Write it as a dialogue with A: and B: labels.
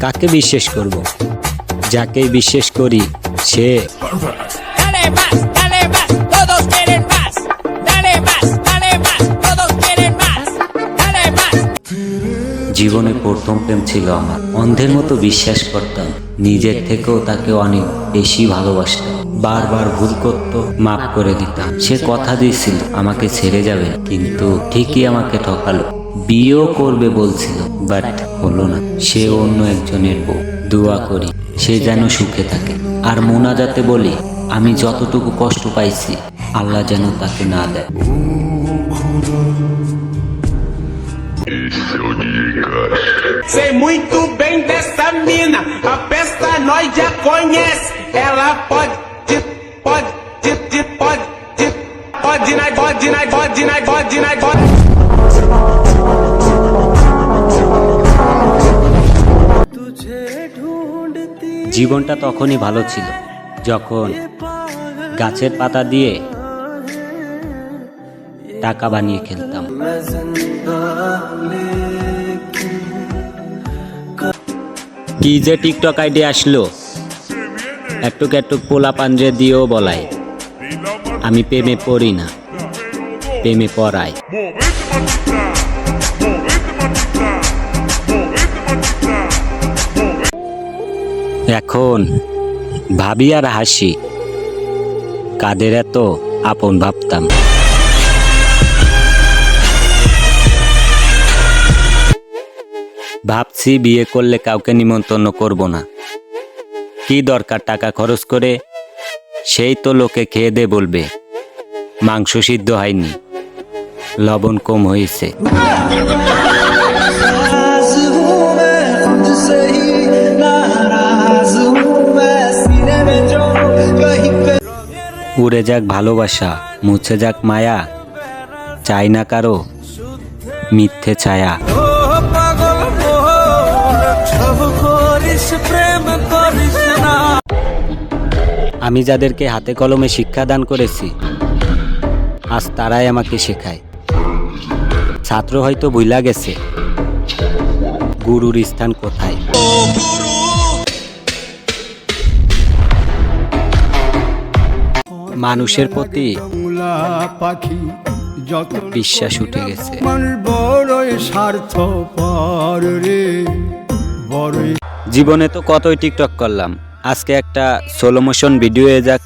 A: কাকে বিশ্বাস করব? যাকে বিশ্বাস করি সে.
B: জীবনে প্রথম প্রেম ছিল আমার। অন্ধের মতো বিশ্বাস করতাম। নিজের থেকেও তাকে অনেক বেশি ভালোবাসতাম। বারবার ভুল করত মাফ করে দিতাম। সে কথা দিয়েছিল আমাকে ছেড়ে যাবে। কিন্তু ঠিকই আমাকে ঠকালো। বিয়েও করবে বলছিল বাট হলো না সে অন্য একজনের বউ দোয়া করি সে যেন সুখে থাকে আর মোনাজাতে বলি আমি যতটুকু কষ্ট পাইছি আল্লাহ যেন তাকে না দেয়.
A: জীবনটা তখনই ভালো ছিল, যখন গাছের পাতা দিয়ে টাকা বানিয়ে খেলতাম। কি যে টিকটক আইডি আসলো, একটুক একটুক পোলা পাঞ্জে দিয়েও বলাই, আমি প্রেমে পড়ি না, প্রেমে পড়াই। এখন, ভাবি আর হাসি। কাদের এত আপন ভাবতাম। ভাবছি বিয়ে করলে কাউকে নিমন্ত্রণ করব না। কি দরকার টাকা খরচ করে? সেই তো লোকে খেয়ে দে বলবে। মাংস সিদ্ধ হয়নি। লবণ কম হয়েছে। উড়ে যাক ভালোবাসা, মুছে যাক মায়া, চাই না কারও মিথ্যে ছায়া। আমি যাদেরকে হাতে কলমে শিক্ষাদান করেছি, আজ তারাই আমাকে শেখায়। ছাত্র হয়তো ভুলা গেছে, গুরুর স্থান কোথায়? মানুষের প্রতি বিশ্বাস উঠে গেছে। জীবনে তো কতই টিকটক করলাম। আজকে একটা সোলো মোশন ভিডিও এ যাক।